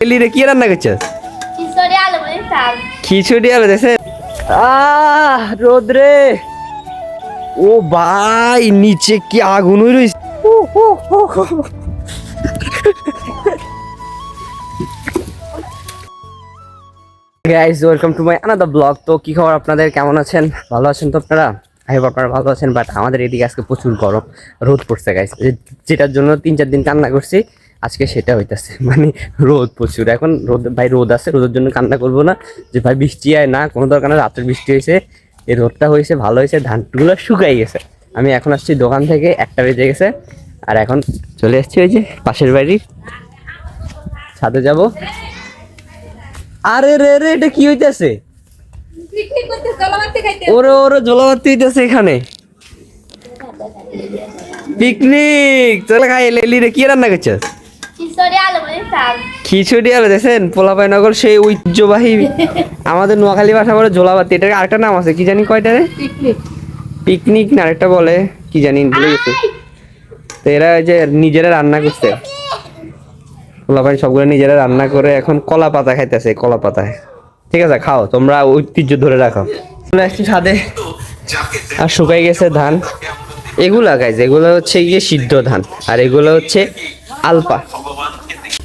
এলি রে কি রান্না করছিস? খিচুড়ি আলু ভাজি খিচুড়ি আলো আহ রোদ রে ও ভাই নিচে কি আগুন হয়ে রয়েছে guys welcome to my another blog তো কি খবর আপনাদের? কেমন আছেন? ভালো আছেন তো আপনারা? আই হোপ আপনারা ভালো আছেন বাট আমাদের এদিকে আজকে প্রচুর গরম রোদ পড়ছে গাইস যেটার জন্য তিন চার দিন কান্না করছি। আজকে সেটা হইতাছে। মানে রোদ প্রচুর। এখন রোদ, ভাই রোদ আছে, রোদের জন্য কান্না করব না। যে ভাই বৃষ্টি আয় না, কোনো দরকার না রাতের বৃষ্টি হয়েছে এই রোদটা হয়েছে ভালো হয়েছে ধানগুলো শুকাই গেছে। আমি এখন আসছি দোকান থেকে, একটা বেজে গেছে, আর এখন চলে আসছি ওই যে পাশের বাড়ির ছাদে যাব। আরে রে রে, এটা কি হইতেছে? ওরে ওরে জলাবাতি হইতেছে এখানে। পিকনিক! চলে খাই এলি রে কি রান্না করছিস? খিচুড়ি আলু দেখেন পোলাপাই নগর সেই ঐতিহ্যবাহী আমাদের নোয়াখালী ভাষা বলে জোলাবাতি। এটার আরেকটা নাম আছে কি জানি কয়টা রে? পিকনিক। না আরেকটা বলে কি জানি ভুলে গেছি। তো এরা যে নিজেরা রান্না করছে। পোলাপাই সবগুলো নিজেরা রান্না করে এখন কলা পাতা খাইতেছে কলা পাতায়। ঠিক আছে খাও তোমরা ঐতিহ্য ধরে রাখো। চলে আসছি ছাদে। আর শুকাই গেছে ধান। এগুলা গাইজ এগুলো হচ্ছে গিয়ে সিদ্ধ ধান। আর এগুলো হচ্ছে আলপা।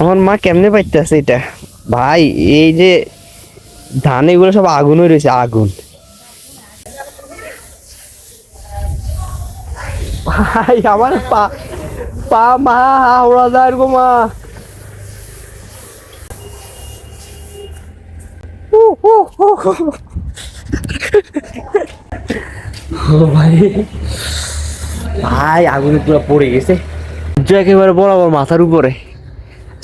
আমার মা কেমনে পাইতেছে এটা? ভাই এই যে ধান এগুলো সব আগুন হয়ে রয়েছে আগুন। ভাই আমার পা পা মা হাওড়া যায় গো মা। ভাই। ভাই আগুনে পুরো পড়ে গেছে। একেবারে বরাবর মাথার উপরে।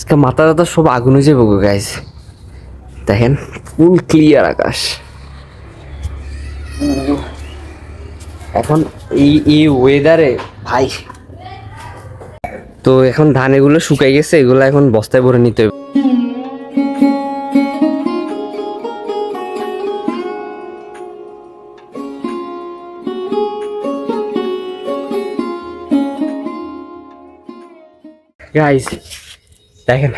আজকে মাথাটা তো সব আগুন হয়ে যাবে গাইজ দেখেন ফুল ক্লিয়ার আকাশ। এখন এই এই ওয়েদারে ভাই। তো এখন ধান এগুলো শুকাই গেছে, এগুলো এখন বস্তায় ভরে নিতে হবে। গাইস দেখেন,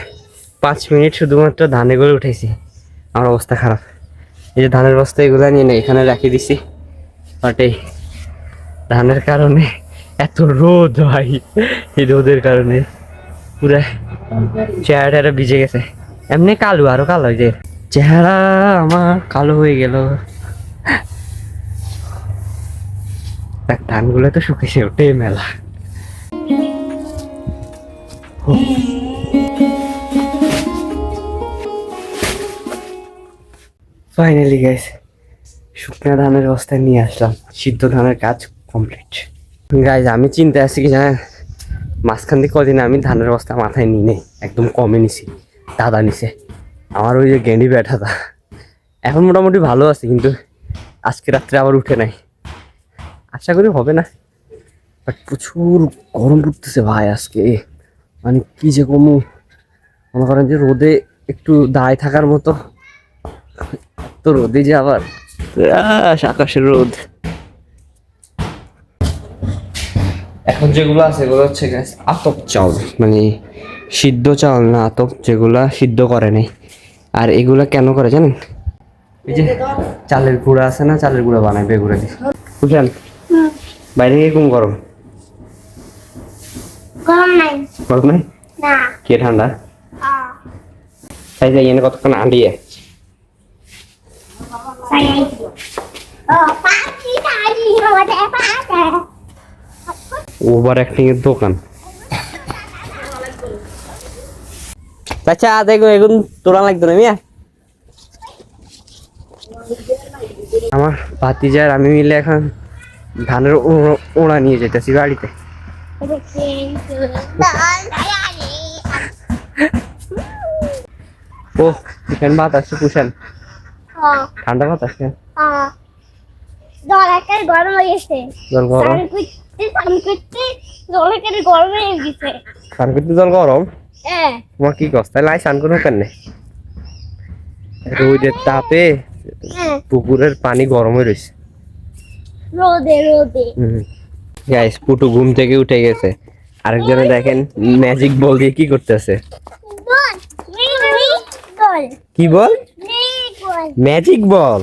পাঁচ মিনিট শুধুমাত্র ধানে গড়ে উঠেছি আমার অবস্থা খারাপ। এই যে ধানের বস্তা এগুলো নিয়ে নেই এখানে রাখি দিছি। বাট এই ধানের কারণে এত রোদ ভাই, এই রোদের কারণে। পুরা চেহারা টেহারা ভিজে গেছে। এমনি কালো, আরও কালো যে। চেহারা আমার কালো হয়ে গেল। দেখ, ধানগুলো তো শুকিয়েছে ওটাই মেলা। ফাইনালি গাইস শুকনা ধানের বস্তায় নিয়ে আসলাম। সিদ্ধ ধানের কাজ কমপ্লিট গাইজ আমি চিন্তা আছি কি জানেন? মাঝখান থেকে কদিন আমি ধানের বস্তা মাথায় নিই নেই, একদম কমে নিছি, দাদা নিছে। আমার ওই যে গেন্ডি ব্যাঠাটা এখন মোটামুটি ভালো আছে, কিন্তু আজকে রাত্রে আবার উঠে নাই। আশা করি হবে না বাট প্রচুর গরম পড়তেছে ভাই আজকে। মানে কি যে কমু, মনে করেন যে রোদে একটু দায় থাকার মতো। তো রোদে যে আবার? আকাশের রোদ। এখন যেগুলো আছে এগুলো হচ্ছে আতপ চাউল মানে সিদ্ধ চাউল না আতপ যেগুলা সিদ্ধ করে নাই। আর এগুলা কেন করে জানেন? এই যে চালের গুঁড়া আছে না চালের গুঁড়া বানায় বেগুড়া দিয়ে বুঝলেন? বাইরে এরকম গরম। গরম নাই। গরম নাই? না। কে ঠান্ডা? তাই যাই এনে কতক্ষণ আঁটিয়ে সাই ও পাখি দাঁড়ি আমাদের পাশে ওভার অ্যাক্টিং এর দোকান। আচ্ছা দেখো এখন তোরা লাগতো না মিয়া। আমার ভাতিজার আমি মিলে এখন ধানের ওড়া নিয়ে যেতেছি বাড়িতে। ও পুষেন হ্যাঁ ঠান্ডা বাতাস কেন? হ্যাঁ। জল একটা গরম হয়ে গেছে। জল গরম? স্নান করতে স্নান করতে জল একটা গরম হয়ে গেছে। স্নান করতে জল গরম? হ্যাঁ। তোমার কি কষ্ট তাহলে আই স্নান করব কেন রোদের তাপে হ্যাঁ। পুকুরের পানি গরম হয়ে রয়েছে। রোদে রোদে। গাইস পুটু ঘুম থেকে উঠে গেছে। আরেকজনে দেখেন ম্যাজিক বল দিয়ে কি করতেছে। কি বল? ম্যাজিক বল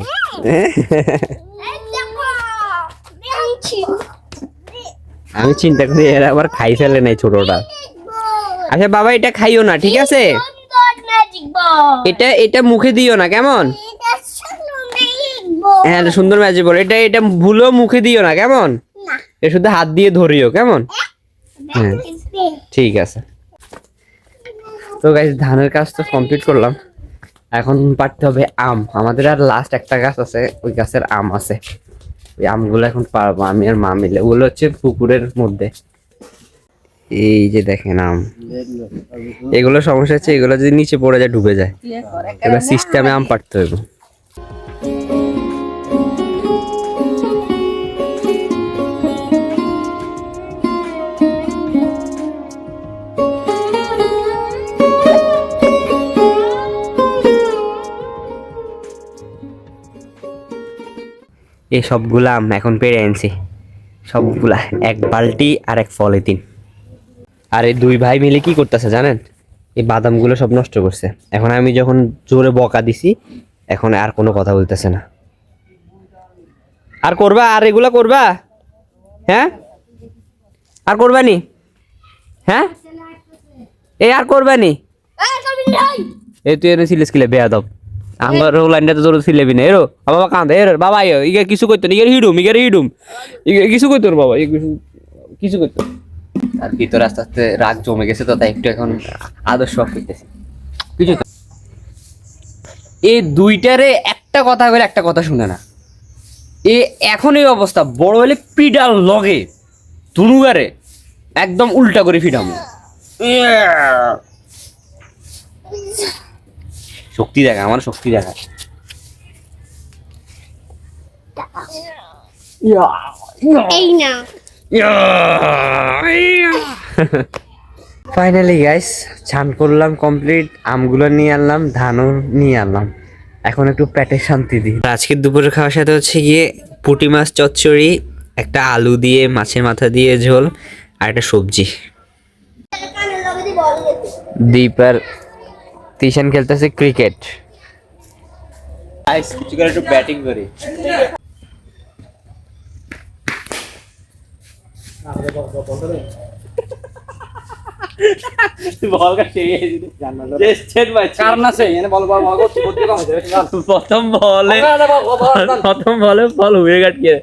আমি চিন্তা করি এরা আবার খাই ফেলে নাই ছোটটা। আচ্ছা বাবা এটা খাইও না ঠিক আছে? এটা এটা মুখে দিও না কেমন? হ্যাঁ সুন্দর ম্যাজিক বল এটা এটা ভুলো মুখে দিও না কেমন? এটা শুধু হাত দিয়ে ধরিও কেমন? হ্যাঁ। ঠিক আছে। তো গাইস ধানের কাজ তো কমপ্লিট করলাম। এখন পারতে হবে আম। আমাদের আর লাস্ট একটা গাছ আছে ওই গাছের আম আছে। ওই আমগুলো এখন পারব আমি আর মা মিলে। ওগুলো হচ্ছে পুকুরের মধ্যে। এই যে দেখেন আম। এগুলো সমস্যা হচ্ছে এগুলো যদি নিচে পড়ে যায় ডুবে যায়। এবার সিস্টেমে আম পারতে হবে এই সবগুলা আম এখন পেরে আনছি সবগুলা এক বালতি আর এক পলিথিন। আর এই দুই ভাই মিলে কি করতেছে জানেন? এই বাদামগুলো সব নষ্ট করছে। এখন আমি যখন জোরে বকা দিছি এখন আর কোনো কথা বলতেছে না। আর করবা? আর এগুলা করবা? হ্যাঁ? আর করবা নি? হ্যাঁ? এই আর করবা নি? এই তুই এনে ছিলিস কিলে? বেয়াদব। আমার লাইনটা তো তোর ছিলেবি না এরো বাবা কান্দে এর বাবা ইয়ে ইগে কিছু করতো না ইগের হিডুম ইগের হিডুম। ইগে কিছু করতো না বাবা কিছু কিছু করতো আর ভিতরে আস্তে আস্তে রাগ জমে গেছে তো তাই একটু এখন আদর্শ করতেছে কিছু তো এই দুইটারে একটা কথা বলে একটা কথা শুনে না। এ এখন এই অবস্থা বড় হলে পিডাল লগে তুনুগারে একদম উল্টা করে ফিডাম। শক্তি দেখা আমার শক্তি দেখা এই ফাইনালি গাইস ছান করলাম কমপ্লিট আমগুলো নিয়ে আনলাম ধানও নিয়ে আনলাম। এখন একটু পেটে শান্তি দিই। আজকের দুপুরের খাওয়ার সাথে হচ্ছে গিয়ে পুঁটি মাছ চচ্চড়ি একটা আলু দিয়ে মাছের মাথা দিয়ে ঝোল আর একটা সবজি। দীপ আর তিশান খেলতেছে ক্রিকেট কিছু করে একটু ব্যাটিং করি প্রথম বলে প্রথম বলে বল হুয়ে কাটিয়ে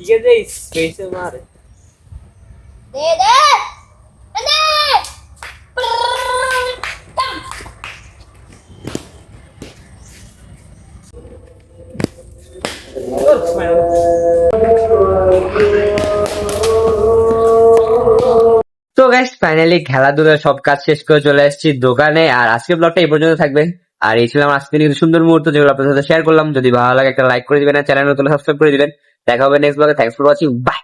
ঠিক আছে স্পেসে মারে দে দে দে গাইস ফাইনালি খেলাধুলা সব কাজ শেষ করে চলে এসেছি দোকানে। আর আজকের ব্লগটা এই পর্যন্ত থাকবে। আর এই ছিল আমার আজকের কিছু সুন্দর মুহূর্ত যেগুলো আপনাদের সাথে শেয়ার করলাম। যদি ভালো লাগে একটা লাইক করে দিবেন চ্যানেল নতুন সাবস্ক্রাইব করে দিবেন। দেখা হবে নেক্সট ব্লগে থ্যাংকস ফর ওয়াচিং বাই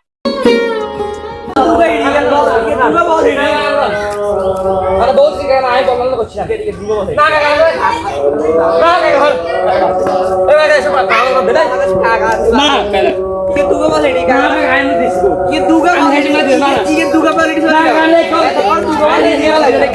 না ये दुगा क्वालिटी का। ये दुगा क्वालिटी ये दुगा क्वालिटी और का